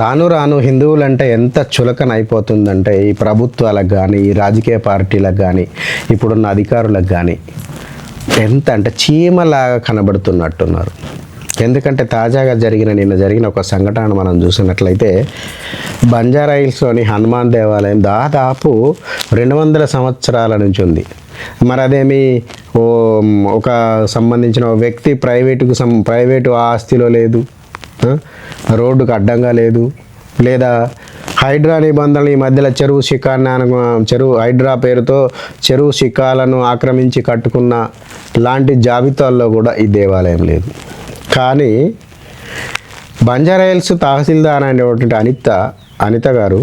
రాను రాను హిందువులంటే ఎంత చులకన అయిపోతుందంటే ఈ ప్రభుత్వాలకు కానీ ఈ రాజకీయ పార్టీలకు కానీ ఇప్పుడున్న అధికారులకు కానీ ఎంత అంటే చీమలాగా కనబడుతున్నట్టున్నారు. ఎందుకంటే తాజాగా జరిగిన నిన్న జరిగిన ఒక సంఘటన మనం చూసినట్లయితే బంజారా హిల్స్లోని హనుమాన్ దేవాలయం దాదాపు రెండు వందల సంవత్సరాల నుంచి ఉంది మరి అదేమి ఓ ఒక సంబంధించిన వ్యక్తి ప్రైవేటుకు సం ప్రైవేటు ఆస్తిలో లేదు. రోడ్డుకు అడ్డంగా లేదు. లేదా హైడ్రా నిబంధనలు ఈ మధ్యలో చెరువు శిఖాన్ని చెరువు హైడ్రా పేరుతో చెరువు శిఖాలను ఆక్రమించి కట్టుకున్న లాంటి జాబితాల్లో కూడా ఈ దేవాలయం లేదు. కానీ బంజారాయల్స్ తహసీల్దార్ అనేటువంటి అనిత అనిత గారు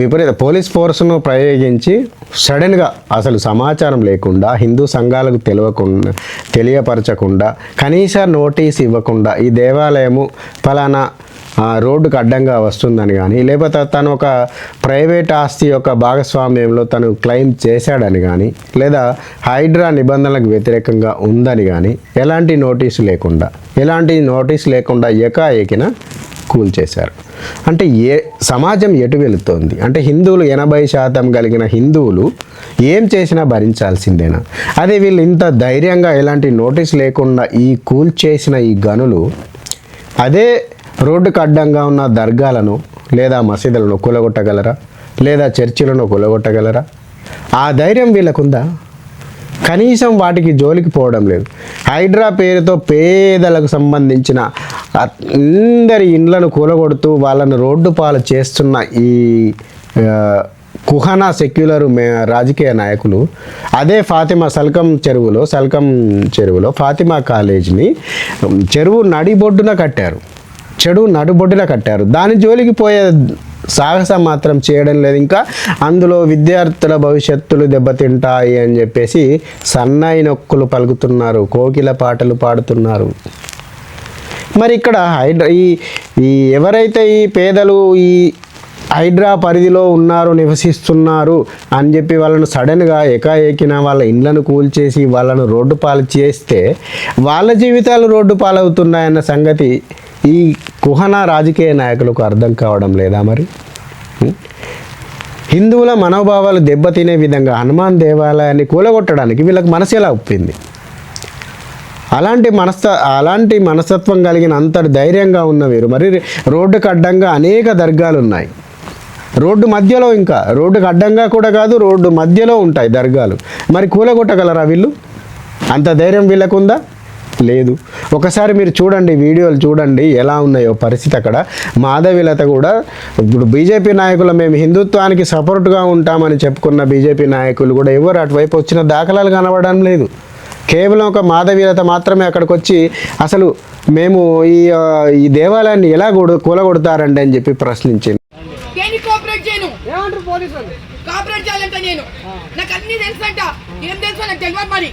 విపరీత పోలీస్ ఫోర్స్ను ప్రయోగించి సడన్గా అసలు సమాచారం లేకుండా హిందూ సంఘాలకు తెలియకుండా తెలియపరచకుండా కనీస నోటీస్ ఇవ్వకుండా ఈ దేవాలయము ఫలానా రోడ్డుకు అడ్డంగా వస్తుందని కానీ లేకపోతే తను ఒక ప్రైవేట్ ఆస్తి యొక్క భాగస్వామ్యంలో తను క్లెయిమ్ చేశాడని కానీ లేదా హైడ్రా నిబంధనలకు వ్యతిరేకంగా ఉందని కానీ ఎలాంటి నోటీసు లేకుండా ఎలాంటి నోటీస్ లేకుండా ఏకాఏకిన కూల్చేశారు అంటే ఏ సమాజం ఎటు వెళుతోంది? అంటే హిందువులు ఎనభై శాతం కలిగిన హిందువులు ఏం చేసినా భరించాల్సిందేనా? అదే వీళ్ళు ఇంత ధైర్యంగా ఎలాంటి నోటీస్ లేకుండా ఈ కూల్చేసిన ఈ గనులు అదే రోడ్డుకు అడ్డంగా ఉన్న దర్గాలను లేదా మసీదులను కూలగొట్టగలరా? లేదా చర్చిలను కూలగొట్టగలరా? ఆ ధైర్యం వీళ్ళకుందా? కనీసం వాటికి జోలికి పోవడం లేదు. హైడ్రా పేరుతో పేదలకు సంబంధించిన అందరి ఇండ్లను కూలగొడుతూ వాళ్ళను రోడ్డు పాలు చేస్తున్న ఈ ఆ, కుహనా సెక్యులర్ మే రాజకీయ నాయకులు అదే ఫాతిమా సల్కం చెరువులో సల్కం చెరువులో ఫాతిమా కాలేజీని చెరువు నడిబొడ్డున కట్టారు. చెడు నడుబొడ్డున కట్టారు. దాని జోలికి పోయే సాహసం మాత్రం చేయడం లేదు. ఇంకా అందులో విద్యార్థుల భవిష్యత్తులు దెబ్బతింటాయి అని చెప్పేసి సన్నాయి నొక్కులు పలుకుతున్నారు. కోకిల పాటలు పాడుతున్నారు. మరి ఇక్కడ హైడ్రా ఈ ఈ ఎవరైతే ఈ పేదలు ఈ హైడ్రా పరిధిలో ఉన్నారు నివసిస్తున్నారు అని చెప్పి వాళ్ళను సడన్గా ఏకాఏకిన వాళ్ళ ఇండ్లను కూల్చేసి వాళ్ళను రోడ్డు పాలు చేస్తే వాళ్ళ జీవితాలు రోడ్డు పాలవుతున్నాయన్న సంగతి ఈ కుహన రాజకీయ నాయకులకు అర్థం కావడం లేదా మరి? హిందువుల మనోభావాలు దెబ్బతినే విధంగా హనుమాన్ దేవాలయాన్ని కూలగొట్టడానికి వీళ్ళకి మనసు ఎలా ఒప్పింది? అలాంటి మనస్త అలాంటి మనస్తత్వం కలిగిన అంతటి ధైర్యంగా ఉన్న వీరు మరి రోడ్డుకు అడ్డంగా అనేక దర్గాలు ఉన్నాయి. రోడ్డు మధ్యలో ఇంకా రోడ్డుకు అడ్డంగా కూడా కాదు రోడ్డు మధ్యలో ఉంటాయి దర్గాలు. మరి కూలగొట్టగలరా వీళ్ళు? అంత ధైర్యం వీళ్ళకుందా లేదు. ఒకసారి మీరు చూడండి వీడియోలు చూడండి ఎలా ఉన్నాయో పరిస్థితి అక్కడ. మాధవిలత కూడా ఇప్పుడు బీజేపీ నాయకులు మేము హిందుత్వానికి సపోర్ట్గా ఉంటామని చెప్పుకున్న బీజేపీ నాయకులు కూడా ఎవరు అటువైపు వచ్చిన దాఖలాలు కనబడడం లేదు. కేవలం ఒక మాధవీలత మాత్రమే అక్కడికి వచ్చి అసలు మేము ఈ ఈ దేవాలయాన్ని ఎలా కూడ కూలగొడతారండి అని చెప్పి ప్రశ్నించింది. దేనికి కోఆపరేట్ చేయను? ఏమంటారు పోలీసులు? కోఆపరేట్ చేయాలంట నేను. నాకు అన్ని తెలుసంట. ఏం తెలుసో నాకు తెలియదు మరి.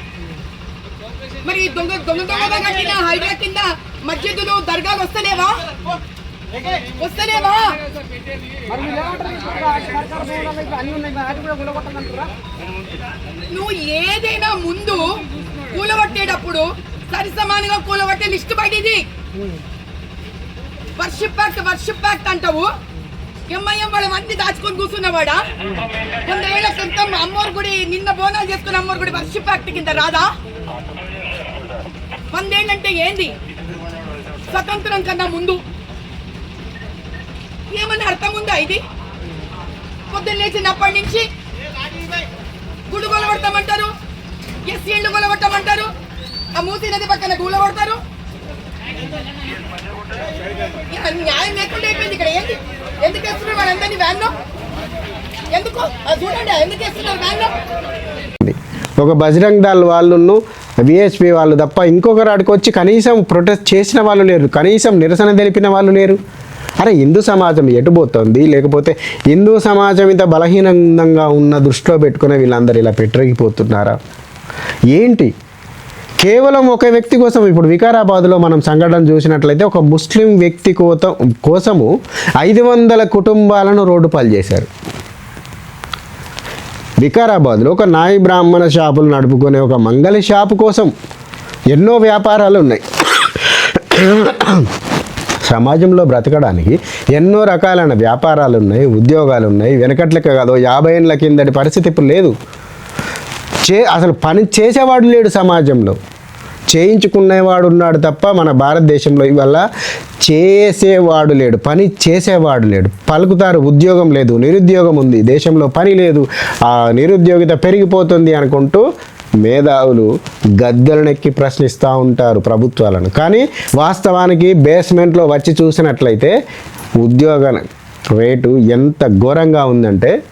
మరి దొంగ దొంగ దొంగగా కట్టిన హైడ్రా కింద మస్జిదులు దర్గాలు వస్తలేవా? వస్తలేవా? కదా, నువ్వు ఏదైనా ముందు కూలగొట్టేటప్పుడు సరి సమానంగా కూలగొట్టే లిస్ట్ బయటిది. వర్షిప్ ప్యాక్ట్ వర్షిప్ ప్యాక్ట్ అంటావు. ఎంఐఎం వాళ్ళ మంది దాచుకొని కూర్చున్నవాడా? వందేళ్ళ క్రితం అమ్మోరు గుడి నిన్న బోనాలు చేసుకున్న అమ్మోరు గుడి వర్షిప్ ప్యాక్ట్ కింద రాదా? వందేళ్ళంటే ఏంది? స్వతంత్రం కన్నా ముందు. ఏమన్నా అర్థం ఉందా ఇది? పొద్దున్న లేచినప్పటి నుంచి గుళ్ళు కొలబడతామంటారు ఎస్సీ ఇళ్ళు కొలగొట్టమంటారు ఆ మూసీ నది పక్కన గుళ్ళ కొడతారు. ఇక న్యాయం లేకుండా అయిపోయింది ఇక్కడ. ఏంది? ఎందుకు వేస్తున్నారు వాళ్ళందరినీ వ్యాన్లో ఎందుకు? అది చూడండి ఎందుకు వేస్తున్నారు వ్యాన్లో ఒక బజరంగ్ దాల్ వాళ్ళను విఎస్పి వాళ్ళు తప్ప ఇంకొకరు ఆడికి వచ్చి కనీసం ప్రొటెస్ట్ చేసిన వాళ్ళు లేరు. కనీసం నిరసన తెలిపిన వాళ్ళు లేరు. అరే హిందూ సమాజం ఎటుపోతుంది లేకపోతే హిందూ సమాజం ఇంత బలహీనంగా ఉన్న దృష్టిలో పెట్టుకునే వీళ్ళందరూ ఇలా పెట్టరిగిపోతున్నారా ఏంటి? కేవలం ఒక వ్యక్తి కోసం ఇప్పుడు వికారాబాద్లో మనం సంఘటన చూసినట్లయితే ఒక ముస్లిం వ్యక్తి కోత కోసము ఐదు వందల కుటుంబాలను రోడ్డు పాలు చేశారు. వికారాబాద్లో ఒక నాయి బ్రాహ్మణ షాపులు నడుపుకునే ఒక మంగళ షాపు కోసం ఎన్నో వ్యాపారాలు ఉన్నాయి. సమాజంలో బ్రతకడానికి ఎన్నో రకాలైన వ్యాపారాలు ఉన్నాయి ఉద్యోగాలు ఉన్నాయి. వెనకట్లకి కాదు యాభై ఏళ్ళ కిందటి పరిస్థితి ఇప్పుడు లేదు. చే అసలు పని చేసేవాడు లేడు సమాజంలో. చేయించుకునేవాడు ఉన్నాడు తప్ప మన భారతదేశంలో ఇవల్ల చేసేవాడు లేడు. పని చేసేవాడు లేడు. పలుకుతారు ఉద్యోగం లేదు నిరుద్యోగం ఉంది దేశంలో పని లేదు ఆ నిరుద్యోగిత పెరిగిపోతుంది అనుకుంటూ మేధావులు గద్దెలనెక్కి ప్రశ్నిస్తూ ఉంటారు ప్రభుత్వాలను. కానీ వాస్తవానికి బేస్మెంట్లో వచ్చి చూసినట్లయితే ఉద్యోగ రేటు ఎంత ఘోరంగా ఉందంటే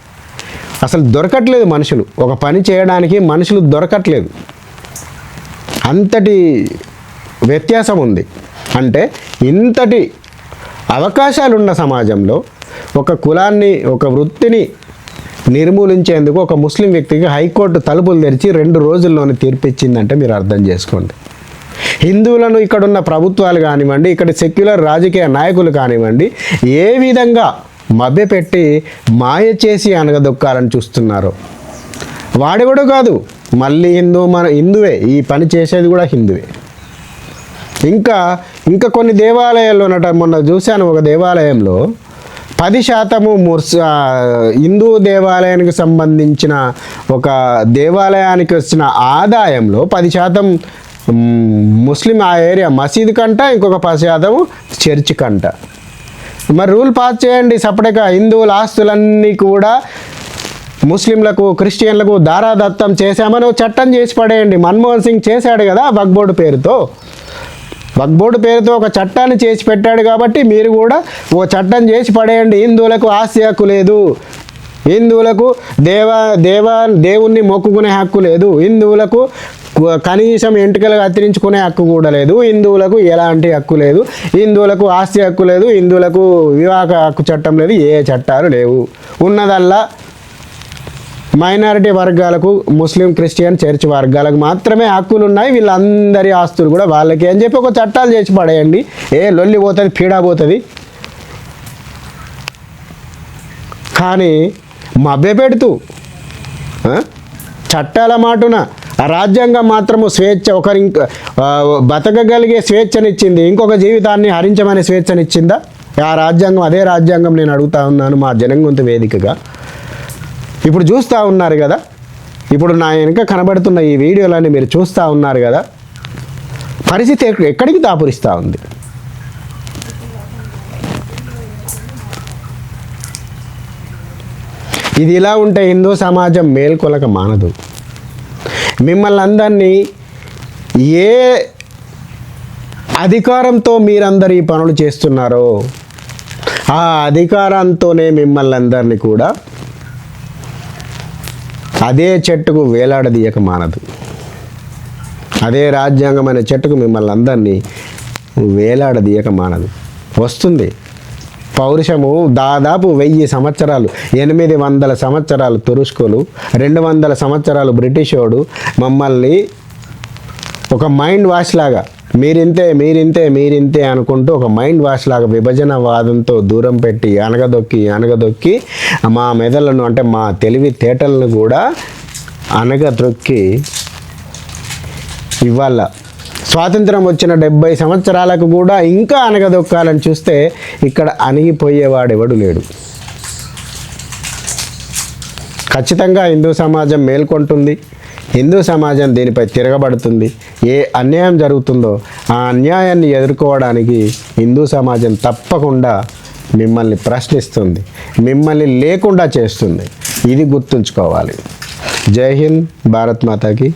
అసలు దొరకట్లేదు మనుషులు. ఒక పని చేయడానికి మనుషులు దొరకట్లేదు. అంతటి వ్యత్యాసం ఉంది. అంటే ఇంతటి అవకాశాలున్న సమాజంలో ఒక కులాన్ని ఒక వృత్తిని నిర్మూలించేందుకు ఒక ముస్లిం వ్యక్తికి హైకోర్టు తలుపులు తెరిచి రెండు రోజుల్లోనే తీర్పిచ్చిందంటే మీరు అర్థం చేసుకోండి. హిందువులను ఇక్కడున్న ప్రభుత్వాలు కానివ్వండి ఇక్కడ సెక్యులర్ రాజకీయ నాయకులు కానివ్వండి ఏ విధంగా మభ్యపెట్టి మాయ చేసి అనగదొక్కాలని చూస్తున్నారో వాడెవడు కాదు. మళ్ళీ హిందూ మన హిందువే. ఈ పని చేసేది కూడా హిందువే. ఇంకా ఇంకా కొన్ని దేవాలయాల్లో ఉన్నట మొన్న చూశాను ఒక దేవాలయంలో. పది శాతము ముర్స్ హిందూ దేవాలయానికి సంబంధించిన ఒక దేవాలయానికి వచ్చిన ఆదాయంలో పది శాతం ముస్లిం ఆ ఏరియా మసీద్ కంట ఇంకొక పది శాతం చర్చ్ కంట. మరి రూల్ పాస్ చేయండి సపరేట్గా. హిందువుల ఆస్తులన్నీ కూడా ముస్లింలకు క్రిస్టియన్లకు దారాదత్తం చేశామని చట్టం చేసి పడేయండి. మన్మోహన్ సింగ్ చేశాడు కదా వగ్బోర్డు పేరుతో. వగ్బోర్డు పేరుతో ఒక చట్టాన్ని చేసి పెట్టాడు కాబట్టి మీరు కూడా ఓ చట్టం చేసి పడేయండి. హిందువులకు ఆస్తి హక్కు లేదు. హిందువులకు దేవ దేవ దేవుణ్ణి మొక్కుకునే హక్కు లేదు. హిందువులకు కనీసం ఎంటుకలు కత్తిరించుకునే హక్కు కూడా లేదు. హిందువులకు ఎలాంటి హక్కు లేదు. హిందువులకు ఆస్తి హక్కు లేదు. హిందువులకు వివాహ హక్కు చట్టం లేదు. ఏ చట్టాలు లేవు. ఉన్నదల్లా మైనారిటీ వర్గాలకు ముస్లిం క్రిస్టియన్ చర్చ్ వర్గాలకు మాత్రమే హక్కులు ఉన్నాయి వీళ్ళందరి ఆస్తులు కూడా వాళ్ళకి అని చెప్పి ఒక చట్టాలు చేసి పడేయండి. ఏ లొల్లి పోతుంది పీడా పోతుంది. కానీ మభ్య పెడుతూ చట్టాల మాటున ఆ రాజ్యాంగం మాత్రము స్వేచ్ఛ ఒకరి బతకగలిగే స్వేచ్ఛనిచ్చింది. ఇంకొక జీవితాన్ని హరించమనే స్వేచ్ఛనిచ్చిందా? ఆ రాజ్యాంగం అదే రాజ్యాంగం నేను అడుగుతా ఉన్నాను మా జనంగొంత వేదికగా. ఇప్పుడు చూస్తూ ఉన్నారు కదా? ఇప్పుడు నా వెనుక కనబడుతున్న ఈ వీడియోలన్నీ మీరు చూస్తూ ఉన్నారు కదా? పరిస్థితి ఎక్కడికి దాపురిస్తూ ఉంది? ఇది ఇలా ఉంటే హిందూ సమాజం మేల్కొలక మానదు. మిమ్మల్ని అందరినీ ఏ అధికారంతో మీరందరూ ఈ పనులు చేస్తున్నారో ఆ అధికారంతోనే మిమ్మల్ని అందరినీ కూడా అదే చెట్టుకు వేలాడదీయక మానదు. అదే రాజ్యాంగమైన చెట్టుకు మిమ్మల్ని అందరినీ వేలాడదీయక మానదు. వస్తుంది. పౌరుషము దాదాపు వెయ్యి సంవత్సరాలు ఎనిమిది వందల సంవత్సరాలు తురుష్కులు రెండు వందల సంవత్సరాలు బ్రిటిషోడు మమ్మల్ని ఒక మైండ్ వాష్ లాగా మీరింతే మీరింతే మీరింతే అనుకుంటూ ఒక మైండ్ వాష్ లాగా విభజన వాదంతో దూరం పెట్టి అనగదొక్కి అనగదొక్కి మా మెదళ్ళను అంటే మా తెలివి తేటలను కూడా అనగదొక్కి ఇవాళ స్వాతంత్రం వచ్చిన డెబ్బై సంవత్సరాలకు కూడా ఇంకా అనగదొక్కాలని చూస్తే ఇక్కడ అణిగిపోయేవాడెవడు లేడు. ఖచ్చితంగా హిందూ సమాజం మేల్కొంటుంది. హిందూ సమాజం దీనిపై తిరగబడుతుంది. ఏ అన్యాయం జరుగుతుందో ఆ అన్యాయాన్ని ఎదుర్కోవడానికి హిందూ సమాజం తప్పకుండా మిమ్మల్ని ప్రశ్నిస్తుంది. మిమ్మల్ని లేకుండా చేస్తుంది. ఇది గుర్తుంచుకోవాలి. జై హింద్ భారత్ మాతాకి.